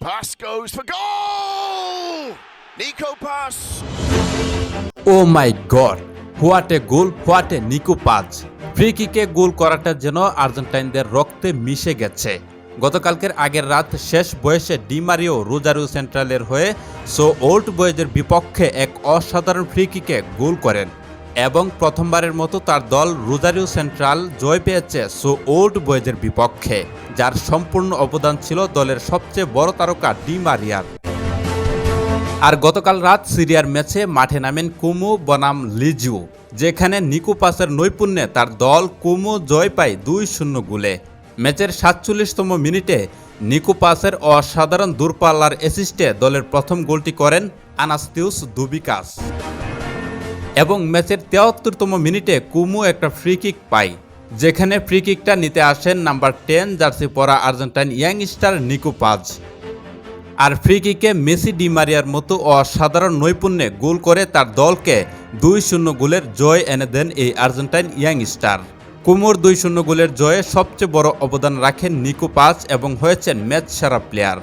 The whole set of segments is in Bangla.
Pass goes for goal! Nico pass. Oh my god, what a goal, what a Nico Paz free goal করাটা যেন আর্জেন্টাইনদের রক্তে মিশে গেছে গতকালকের আগের রাত শেষ বয়সে ডিমারিও রোজারিও সেন্ট্রালের হয়ে সো ওল্ড বয়েজের বিপক্ষে এক অসাধারণ ফ্রি কিকে গোল করেন এবং প্রথমবারের মতো তার দল রোজারিও সেন্ট্রাল জয় পেয়েছে সো ওল্ড বয়েজের বিপক্ষে, যার সম্পূর্ণ অবদান ছিল দলের সবচেয়ে বড় তারকা ডিমারিয়ার আর গতকাল রাত সিরিয়ার ম্যাচে মাঠে নামেন কুমু বনাম লিজু, যেখানে নিকু পাসের নৈপুণ্যে তার দল কুমু জয় পায় দুই শূন্য গোলে। ম্যাচের সাতচল্লিশতম মিনিটে নিকু পাসের অসাধারণ দূরপাল্লার অ্যাসিস্টে দলের প্রথম গোলটি করেন আনাস্তিউস দুবিকাস। এবং ম্যাচের তেয়াত্তরতম মিনিটে কুমু একটা ফ্রি কিক পায়, যেখানে ফ্রি কিকটা নিতে আসেন নাম্বার টেন জার্সি পরা Argentine young star Nico Paz. আর ফ্রি কিকে মেসি ডিমারিয়ার মতো অসাধারণ নৈপুণ্যে গোল করে তার দলকে দুই শূন্য গোলের জয় এনে দেন এই আর্জেন্টাইন ইয়াং স্টার। কুমোর দুই শূন্য গোলের জয়ে সবচেয়ে বড় অবদান রাখেন নিকো পাজ এবং হয়েছেন ম্যাচ সেরা প্লেয়ার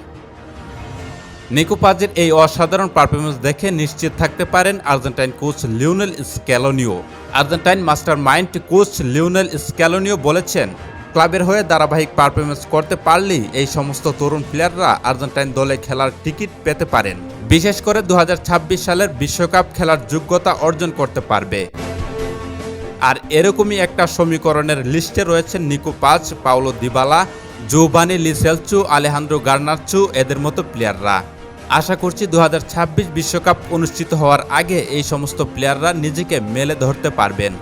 নিকো পাজের এই অসাধারণ পারফরমেন্স দেখে নিশ্চিত থাকতে পারেন আর্জেন্টাইন কোচ লিওনেল স্ক্যালোনিও। Argentine mastermind coach Lionel স্ক্যালোনিও বলেছেন, ক্লাবের হয়ে ধারাবাহিক পারফরমেন্স করতে পারলেই এই সমস্ত তরুণ প্লেয়াররা আর্জেন্টাইন দলে খেলার টিকিট পেতে পারেন। বিশেষ করে দু হাজার ছাব্বিশ সালের বিশ্বকাপ খেলার যোগ্যতা অর্জন করতে পারবে। আর এরকমই একটা সমীকরণের লিস্টে রয়েছেন Nico Paz Paulo Dybala, Giovani Lo Celso, Alejandro Garnacho, এদের মতো প্লেয়াররা আশা করছি দু বিশ্বকাপ অনুষ্ঠিত হওয়ার আগে এই সমস্ত প্লেয়াররা নিজেকে মেলে ধরতে পারবেন।